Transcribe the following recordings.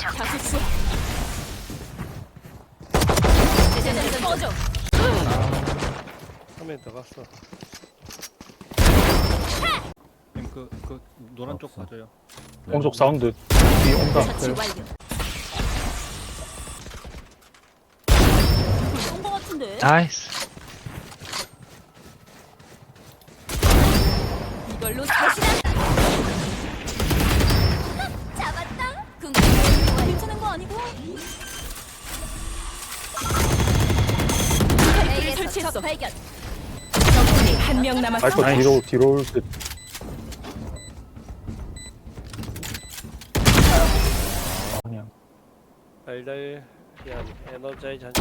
자숙수. 제자는 꺼져. 화면 들어갔어. 그, 그 노란 쪽 봐줘요. 공속 사운드 뒤 온다 처치 완료. 같은데. 나이스 이걸로 대신한 아니고? 스파이크를 설치했어. 발견. 적군이 한 명 남았어. 마이크 뒤로 뒤로 올듯 그냥 달달. 야, 에너자이즈 한.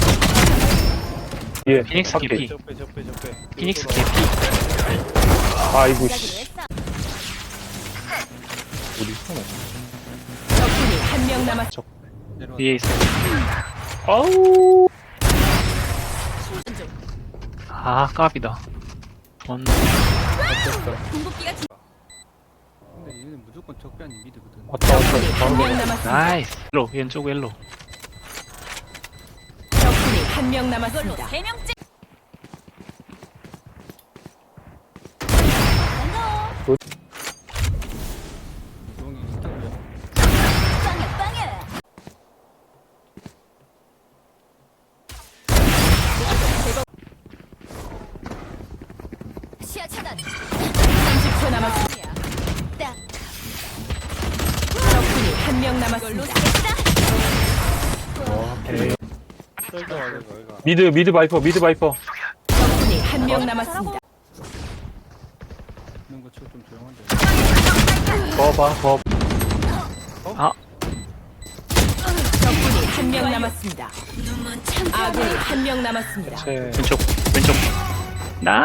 뒤에 피닉스. 개피 적배, 적배, 적배. 피닉스 개피 아이고 씨 했어. 어디 있어 적군이 한 명 남았어. 내려와. 뒤에 있어 중. 아 까비다 원 궁극기가 진- 근데 얘는 무조건 적배 아닌 미드거든. 왔다 왔다 적군이 한명 바로 남았어. 나이스 옐로 왼쪽 옐로 적군이 한명 남았습니다. 세 명째. 조용히 있다고요. 빵야 빵야. 시야 차단. 30초 남았습니다. 딱. 적군이 한 명 남았습니다. 오케이. 썰도 하는 거, 이거. 미드 미드 바이퍼 미드 바이퍼 적군이 한 명 남았습니다. 있는 거 치고 좀 조용한데. 거봐 거아 적군이 한 명 남았습니다. 아군이 한 명 남았습니다. 체 왼쪽 왼쪽 나